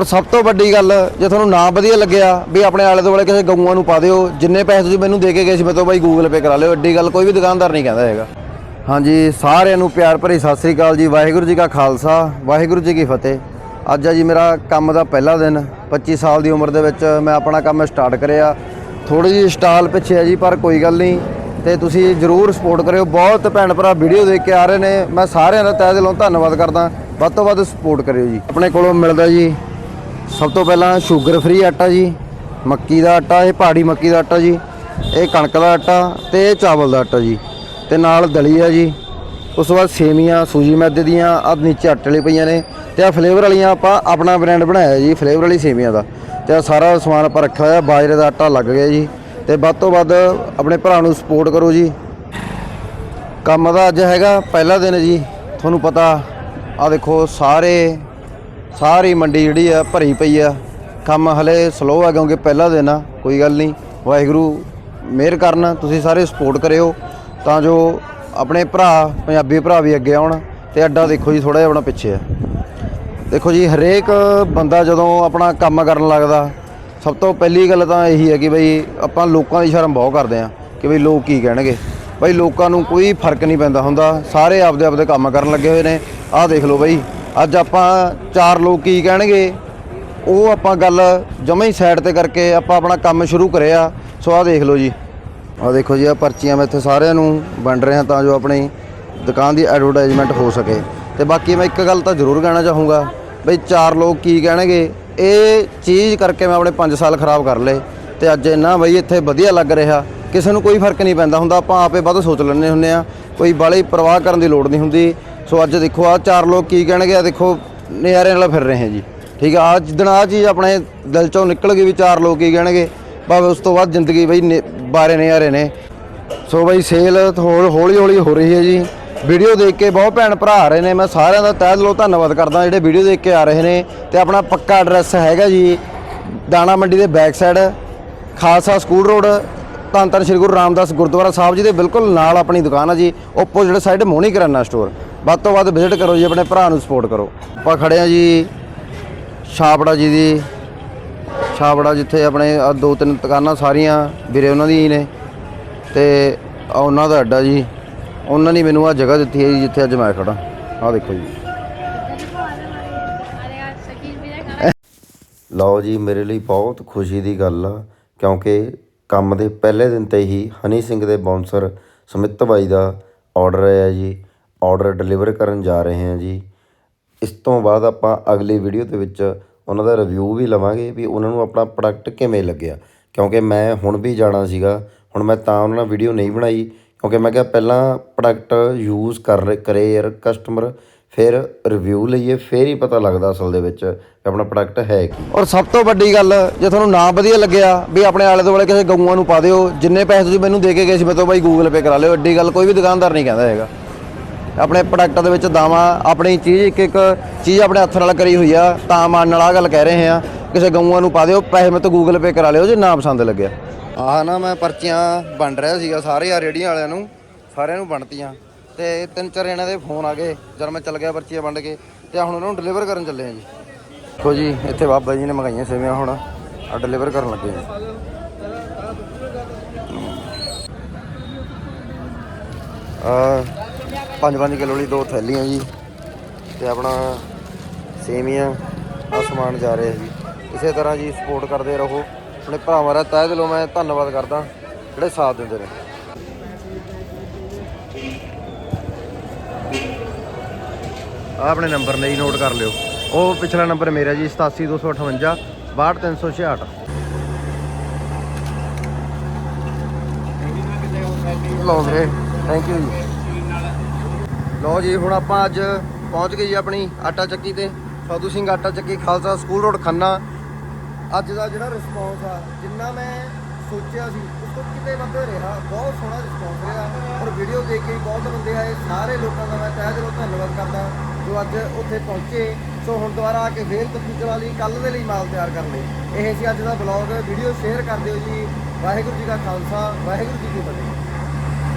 ਔਰ ਸਭ ਤੋਂ ਵੱਡੀ ਗੱਲ ਜੇ ਤੁਹਾਨੂੰ ਨਾ ਵਧੀਆ ਲੱਗਿਆ ਵੀ ਆਪਣੇ ਆਲੇ ਦੁਆਲੇ ਕਿਸੇ ਗਊਆਂ ਨੂੰ ਪਾ ਦਿਓ, ਜਿੰਨੇ ਪੈਸੇ ਤੁਸੀਂ ਮੈਨੂੰ ਦੇ ਕੇ ਗਏ ਸੀ ਮੇਰੇ ਤੋਂ ਬਾਈ ਗੂਗਲ ਪੇ ਕਰਾ ਲਿਓ ਐਡੀ ਗੱਲ ਕੋਈ ਵੀ ਦੁਕਾਨਦਾਰ ਨਹੀਂ ਕਹਿੰਦਾ ਹੈਗਾ। ਹਾਂਜੀ, ਸਾਰਿਆਂ ਨੂੰ ਪਿਆਰ ਭਰੀ ਸਤਿ ਸ੍ਰੀ ਅਕਾਲ ਜੀ, ਵਾਹਿਗੁਰੂ ਜੀ ਕਾ ਖਾਲਸਾ, ਵਾਹਿਗੁਰੂ ਜੀ ਕੀ ਫਤਿਹ। ਅੱਜ ਆ ਜੀ ਮੇਰਾ ਕੰਮ ਦਾ ਪਹਿਲਾ ਦਿਨ 25 ਸਾਲ ਦੀ ਉਮਰ ਦੇ ਵਿੱਚ ਮੈਂ ਆਪਣਾ ਕੰਮ ਸਟਾਰਟ ਕਰਿਆ। ਥੋੜੀ ਜਿਹੀ ਸਟਾਲ ਪਿੱਛੇ ਹੈ ਜੀ, ਪਰ ਕੋਈ ਗੱਲ ਨਹੀਂ, ਤੇ ਤੁਸੀਂ ਜਰੂਰ ਸਪੋਰਟ ਕਰਿਓ। ਬਹੁਤ ਭੈਣ ਭਰਾ ਵੀਡੀਓ ਦੇਖ ਕੇ ਆ ਰਹੇ ਨੇ, ਮੈਂ ਸਾਰਿਆਂ ਦਾ ਤਹਿ ਦਿਲੋਂ ਧੰਨਵਾਦ ਕਰਦਾ। ਵੱਧ ਤੋਂ ਵੱਧ ਸਪੋਰਟ ਕਰਿਓ ਜੀ। ਆਪਣੇ ਕੋਲੋਂ ਮਿਲਦਾ ਜੀ। ਸਭ ਤੋਂ ਪਹਿਲਾਂ ਸ਼ੂਗਰ ਫ੍ਰੀ ਆਟਾ ਜੀ, ਮੱਕੀ ਦਾ ਆਟਾ, ਇਹ ਪਹਾੜੀ ਮੱਕੀ ਦਾ ਆਟਾ ਜੀ, ਇਹ ਕਣਕ ਦਾ ਆਟਾ ਤੇ ਇਹ ਚਾਵਲ ਦਾ ਆਟਾ ਜੀ ਤੇ ਨਾਲ ਦਲੀਆ ਜੀ। ਉਸ ਤੋਂ ਬਾਅਦ ਸੇਮੀਆਂ, ਸੂਜੀ ਮੈਦੇ ਦੀਆਂ ਆ ਨੀਚੇ ਆਟੇ ਵਾਲੀ ਪਈਆਂ ਨੇ ਤੇ ਆ ਫਲੇਵਰ ਵਾਲੀਆਂ ਆਪਾਂ ਆਪਣਾ ਬ੍ਰਾਂਡ ਬਣਾਇਆ ਜੀ, ਫਲੇਵਰ ਵਾਲੀ ਸੇਮੀਆਂ ਦਾ। ਤੇ ਆ ਸਾਰਾ ਸਮਾਨ ਆਪਾਂ ਰੱਖਿਆ ਹੋਇਆ, ਬਾਜਰੇ ਦਾ ਆਟਾ ਲੱਗ ਗਿਆ ਜੀ। ਤੇ ਵੱਧ ਤੋਂ ਵੱਧ ਆਪਣੇ ਭਰਾ ਨੂੰ ਸਪੋਰਟ ਕਰੋ ਜੀ। ਕੰਮ ਦਾ ਅੱਜ ਹੈਗਾ ਪਹਿਲਾ ਦਿਨ ਜੀ, ਤੁਹਾਨੂੰ ਪਤਾ ਆ ਦੇਖੋ ਸਾਰੇ ਸਾਰੀ ਮੰਡੀ ਜਿਹੜੀ ਆ ਭਰੀ ਪਈ ਆ। ਕੰਮ ਹਲੇ ਸਲੋ ਆ ਕਿਉਂਕਿ ਪਹਿਲਾ ਦਿਨ ਆ, ਕੋਈ ਗੱਲ ਨਹੀਂ। ਵਾਹਿਗੁਰੂ ਮਿਹਰ ਕਰਨ, ਤੁਸੀਂ ਸਾਰੇ ਸਪੋਰਟ ਕਰਿਓ। ਤਾਂ ਜੋ ਆਪਣੇ ਭਰਾ, ਪੰਜਾਬੀ ਭਰਾ ਵੀ ਅੱਗੇ ਆਉਣ ਤੇ ਅੱਡਾ ਦੇਖੋ ਜੀ ਥੋੜਾ ਜਿਹਾ ਆਪਣਾ ਪਿੱਛੇ ਆ। ਦੇਖੋ ਜੀ, ਹਰੇਕ ਬੰਦਾ ਜਦੋਂ ਆਪਣਾ ਕੰਮ ਕਰਨ ਲੱਗਦਾ, ਸਭ ਤੋਂ ਪਹਿਲੀ ਗੱਲ ਤਾਂ ਇਹੀ ਹੈ ਕਿ ਬਈ ਆਪਾਂ ਲੋਕਾਂ ਦੀ ਸ਼ਰਮ ਬਹੁਤ ਕਰਦੇ ਆ ਕਿ ਬਈ ਲੋਕ ਕੀ ਕਹਿਣਗੇ। ਬਈ ਲੋਕਾਂ ਨੂੰ ਕੋਈ ਫ਼ਰਕ ਨਹੀਂ ਪੈਂਦਾ ਹੁੰਦਾ, ਸਾਰੇ ਆਪਦੇ ਆਪਦੇ ਕੰਮ ਕਰਨ ਲੱਗੇ ਹੋਏ ਨੇ। ਆਹ ਦੇਖ ਲਓ ਬਈ ਅੱਜ ਆਪਾਂ ਚਾਰ ਲੋਕ ਕੀ ਕਹਿਣਗੇ? ਉਹ ਆਪਾਂ ਗੱਲ ਜਮਾਂ ਹੀ ਸਾਈਡ ਤੇ ਕਰਕੇ ਆਪਾਂ ਆਪਣਾ ਕੰਮ ਸ਼ੁਰੂ ਕਰਿਆ ਸੋ ਆਹ ਦੇਖ ਲਓ ਜੀ। ਆਹ ਦੇਖੋ ਜੀ ਆ ਪਰਚੀਆਂ ਮੈਂ ਇੱਥੇ ਸਾਰਿਆਂ ਨੂੰ ਵੰਡ ਰਿਹਾ ਤਾਂ ਜੋ ਆਪਣੀ ਦੁਕਾਨ ਦੀ ਐਡਵਰਟਾਈਜ਼ਮੈਂਟ ਹੋ ਸਕੇ। ਤੇ ਬਾਕੀ ਮੈਂ ਇੱਕ ਗੱਲ ਤਾਂ ਜ਼ਰੂਰ ਕਹਿਣਾ ਚਾਹੂੰਗਾ, ਬਈ ਚਾਰ ਲੋਕ ਕੀ ਕਹਿਣਗੇ? ਇਹ ਚੀਜ਼ ਕਰਕੇ ਮੈਂ ਆਪਣੇ 5 ਸਾਲ ਖਰਾਬ ਕਰ ਲਏ। ਤੇ ਅੱਜ ਇੰਨਾ ਬਈ ਇੱਥੇ ਵਧੀਆ ਲੱਗ ਰਿਹਾ। ਕਿਸੇ ਨੂੰ ਕੋਈ ਫ਼ਰਕ ਨਹੀਂ ਪੈਂਦਾ ਹੁੰਦਾ। ਆਪਾਂ ਆਪੇ ਵੱਧ ਸੋਚ ਲੈਂਦੇ ਹੁੰਦੇ ਆ। ਕੋਈ ਬਾਲੀ ਪਰਵਾਹ ਕਰਨ ਦੀ ਲੋੜ ਨਹੀਂ ਹੁੰਦੀ। ਸੋ ਅੱਜ ਦੇਖੋ ਆ ਚਾਰ ਲੋਕ ਕੀ ਕਹਿਣਗੇ ਆ ਦੇਖੋ, ਨਜ਼ਾਰੇ ਨਾਲ ਫਿਰ ਰਹੇ ਹੈ ਜੀ। ਠੀਕ ਆ ਅੱਜ ਦਿਨ ਆ ਚੀਜ਼ ਆਪਣੇ ਦਿਲ ਚੋਂ ਨਿਕਲ ਗਈ ਵੀ ਚਾਰ ਲੋਕ ਕੀ ਕਹਿਣਗੇ, ਭਾਵੇਂ ਉਸ ਤੋਂ ਬਾਅਦ ਜ਼ਿੰਦਗੀ ਬਈ ਨੇ- ਬਾਰੇ ਨਜ਼ਾਰੇ ਨੇ। ਸੋ ਬਈ ਸੇਲ ਹੌਲੀ ਹੌਲੀ ਹੋ ਰਹੀ ਹੈ ਜੀ। ਵੀਡੀਓ ਦੇਖ ਕੇ ਬਹੁਤ ਭੈਣ ਭਰਾ ਆ ਰਹੇ ਨੇ, ਮੈਂ ਸਾਰਿਆਂ ਦਾ ਤਹਿ ਦਿਲੋਂ ਧੰਨਵਾਦ ਕਰਦਾ, ਜਿਹੜੇ ਵੀਡੀਓ ਦੇਖ ਕੇ ਆ ਰਹੇ ਨੇ। ਤੇ ਆਪਣਾ ਪੱਕਾ ਐਡਰੈਸ ਹੈਗਾ ਜੀ, ਦਾਣਾ ਮੰਡੀ ਦੇ back side, Khalsa school road, ਧੰਨ ਧੰਨ ਸ਼੍ਰੀ ਗੁਰੂ ਰਾਮਦਾਸ ਗੁਰਦੁਆਰਾ ਸਾਹਿਬ ਜੀ ਦੇ ਬਿਲਕੁਲ ਨਾਲ ਆਪਣੀ ਦੁਕਾਨ ਆ ਜੀ ਆਪੋਜ਼ਿਟ ਸਾਈਡ ਮੋਹਣੀ ਕਰਿਆਨਾ ਸਟੋਰ। ਵੱਧ ਤੋਂ ਵੱਧ ਵਿਜ਼ਿਟ ਕਰੋ ਜੀ, ਆਪਣੇ ਭਰਾ ਨੂੰ ਸਪੋਰਟ ਕਰੋ। ਆਪਾਂ ਖੜੇ ਆ ਜੀ ਛਾਪੜਾ ਜੀ ਦੀ। ਛਾਪੜਾ ਜਿੱਥੇ ਆਪਣੇ ਆਹ ਦੋ ਤਿੰਨ ਦੁਕਾਨਾਂ ਸਾਰੀਆਂ ਵੀਰੇ ਉਹਨਾਂ ਦੀ ਹੀ ਨੇ। ਤੇ ਆਹ ਉਹਨਾਂ ਦਾ ਅੱਡਾ ਜੀ। ਉਹਨਾਂ ਨੇ ਮੈਨੂੰ ਆ ਜਗ੍ਹਾ ਦਿੱਤੀ ਹੈ ਜੀ, ਜਿੱਥੇ ਅੱਜ ਮੈਂ ਖੜਾ ਆਹ ਦੇਖੋ ਜੀ। ਲਓ ਜੀ, ਮੇਰੇ ਲਈ ਬਹੁਤ ਖੁਸ਼ੀ ਦੀ ਗੱਲ ਆ, ਕਿਉਂਕਿ ਕੰਮ ਦੇ ਪਹਿਲੇ ਦਿਨ ਤੇ ਹੀ ਹਨੀ ਸਿੰਘ ਦੇ ਬਾਉਂਸਰ ਸੁਮਿਤ ਬਾਈ ਦਾ ਆਰਡਰ ਆਇਆ ਜੀ। ਔਡਰ ਡਿਲੀਵਰ ਕਰਨ ਜਾ ਰਹੇ ਹਾਂ ਜੀ। ਇਸ ਤੋਂ ਬਾਅਦ ਆਪਾਂ ਅਗਲੀ ਵੀਡੀਓ ਦੇ ਵਿੱਚ ਉਹਨਾਂ ਦਾ ਰਿਵਿਊ ਵੀ ਲਵਾਂਗੇ ਵੀ ਉਹਨਾਂ ਨੂੰ ਆਪਣਾ ਪ੍ਰੋਡਕਟ ਕਿਵੇਂ ਲੱਗਿਆ। ਕਿਉਂਕਿ ਮੈਂ ਹੁਣ ਵੀ ਜਾਣਾ ਸੀਗਾ, ਹੁਣ ਮੈਂ ਤਾਂ ਉਹਨਾਂ ਨਾਲ ਵੀਡੀਓ ਨਹੀਂ ਬਣਾਈ, ਕਿਉਂਕਿ ਮੈਂ ਕਿਹਾ ਪਹਿਲਾਂ ਪ੍ਰੋਡਕਟ ਯੂਜ਼ ਕਰ ਰਹੇ- ਕਰੇ ਯਾਰ ਕਸਟਮਰ ਫਿਰ ਰਿਵਿਊ ਲਈਏ, ਫਿਰ ਹੀ ਪਤਾ ਲੱਗਦਾ ਅਸਲ ਦੇ ਵਿੱਚ ਕਿ ਆਪਣਾ ਪ੍ਰੋਡਕਟ ਹੈ ਕੀ। ਔਰ ਸਭ ਤੋਂ ਵੱਡੀ ਗੱਲ, ਜੇ ਤੁਹਾਨੂੰ ਨਾ ਵਧੀਆ ਲੱਗਿਆ ਵੀ ਆਪਣੇ ਆਲੇ ਦੁਆਲੇ ਕਿਸੇ ਗਊਆਂ ਨੂੰ ਪਾ ਦਿਓ, ਜਿੰਨੇ ਪੈਸੇ ਤੁਸੀਂ ਮੈਨੂੰ ਦੇ ਕੇ ਗਏ ਸੀ ਮੈਂ ਤੋਂ ਬਾਈ ਗੂਗਲ ਪੇ ਕਰਾ ਲਿਓ, ਐਡੀ ਗੱਲ ਕੋਈ ਵੀ ਦੁਕਾਨਦਾਰ ਨਹੀਂ ਕਹਿੰਦਾ ਹੈਗਾ। ਆਪਣੇ ਪ੍ਰੋਡਕਟ ਦੇ ਵਿੱਚ ਦਾਵਾ, ਆਪਣੀ ਚੀਜ਼, ਇੱਕ ਇੱਕ ਚੀਜ਼ ਆਪਣੇ ਹੱਥ ਨਾਲ ਕਰੀ ਹੋਈ ਆ, ਤਾਂ ਮਾਨ ਨਾਲ ਆ ਗੱਲ ਕਹਿ ਰਹੇ ਆ ਕਿਸੇ ਗਊਆਂ ਨੂੰ ਪਾ ਦਿਓ, ਪੈਸੇ ਮੇਰੇ ਤੋਂ ਗੂਗਲ ਪੇ ਕਰਾ ਲਿਓ, ਜੇ ਨਾ ਪਸੰਦ ਲੱਗਿਆ। ਆਹ ਨਾ ਮੈਂ ਪਰਚੀਆਂ ਵੰਡ ਰਿਹਾ ਸੀਗਾ, ਸਾਰੇ ਆ ਰੇੜੀਆਂ ਵਾਲਿਆਂ ਨੂੰ, ਸਾਰਿਆਂ ਨੂੰ ਵੰਡਤੀਆਂ। ਤੇ ਤਿੰਨ ਚਾਰ ਜਣਿਆਂ ਦੇ ਫੋਨ ਆ ਗਏ, ਜਦ ਮੈਂ ਚੱਲ ਗਿਆ ਪਰਚੀਆਂ ਵੰਡ ਕੇ, ਤੇ ਹੁਣ ਉਹਨਾਂ ਨੂੰ ਡਿਲੀਵਰ ਕਰਨ ਚੱਲੇ ਆ ਜੀ। ਦੇਖੋ ਜੀ, ਇੱਥੇ ਬਾਬਾ ਜੀ ਨੇ ਮੰਗਾਈਆਂ ਸੇਵੀਆਂ ਹੁਣ ਆ ਡਿਲੀਵਰ ਕਰਨ ਲੱਗੇ ਜੀ ਆ ਪੰਜ ਪੰਜ ਕਿਲੋ ਲਈ ਦੋ ਥੈਲੀਆਂ ਜੀ ਤੇ ਆਪਣਾ ਸੇਮੀਆਂ ਆ। ਸਮਾਨ ਜਾ ਰਿਹਾ ਜੀ। ਇਸੇ ਤਰ੍ਹਾਂ ਜੀ ਸਪੋਰਟ ਕਰਦੇ ਰਹੋ। ਆਪਣੇ ਭਰਾਵਾਂ ਦਾ ਤਹਿ ਦਿਲੋਂ ਮੈਂ ਧੰਨਵਾਦ ਕਰਦਾ। ਜਿਹੜੇ ਸਾਥ ਦਿੰਦੇ ਨੇ। ਆ ਆਪਣੇ ਨੰਬਰ ਨੇ ਜੀ ਨੋਟ ਕਰ ਲਿਓ। ਉਹ ਪਿਛਲਾ ਨੰਬਰ ਮੇਰਾ ਜੀ 87258 62366 ਲਓ ਵੀਰੇ ਥੈਂਕ ਯੂ ਜੀ। ਲਓ ਜੀ, ਹੁਣ ਆਪਾਂ ਅੱਜ ਪਹੁੰਚ ਗਏ ਜੀ ਆਪਣੀ ਆਟਾ ਚੱਕੀ ਤੇ। ਸਾਧੂ ਸਿੰਘ ਆਟਾ ਚੱਕੀ ਖਾਲਸਾ ਸਕੂਲ ਰੋਡ ਖੰਨਾ। ਅੱਜ ਦਾ ਜਿਹੜਾ ਰਿਸਪੌਂਸ ਆ, ਜਿੰਨਾ ਮੈਂ ਸੋਚਿਆ ਸੀ, ਉਸ ਤੋਂ ਕਿਤੇ ਵੱਧ ਰਿਹਾ, ਬਹੁਤ ਸੋਹਣਾ ਰਿਸਪੌਂਸ ਰਿਹਾ। ਔਰ ਵੀਡੀਓ ਦੇਖ ਕੇ ਬਹੁਤ ਬੰਦੇ ਆਏ, ਸਾਰੇ ਲੋਕਾਂ ਦਾ ਮੈਂ ਤਹਿ ਦਿਲੋਂ ਧੰਨਵਾਦ ਕਰਦਾ, ਜੋ ਅੱਜ ਉੱਥੇ ਪਹੁੰਚੇ। ਸੋ ਹੁਣ ਦੁਬਾਰਾ ਆ ਕੇ ਫੇਰ ਤੱਕੀ ਚਲਾ ਲਈ ਕੱਲ ਦੇ ਲਈ ਮਾਲ ਤਿਆਰ ਕਰ ਲਈ ਇਹ ਸੀ ਅੱਜ ਦਾ ਬਲੌਗ ਵੀਡੀਓ ਸ਼ੇਅਰ ਕਰ ਦਿਓ ਜੀ। ਵਾਹਿਗੁਰੂ ਜੀ ਕਾ ਖਾਲਸਾ, ਵਾਹਿਗੁਰੂ ਜੀ ਕੀ ਫਤਿਹ।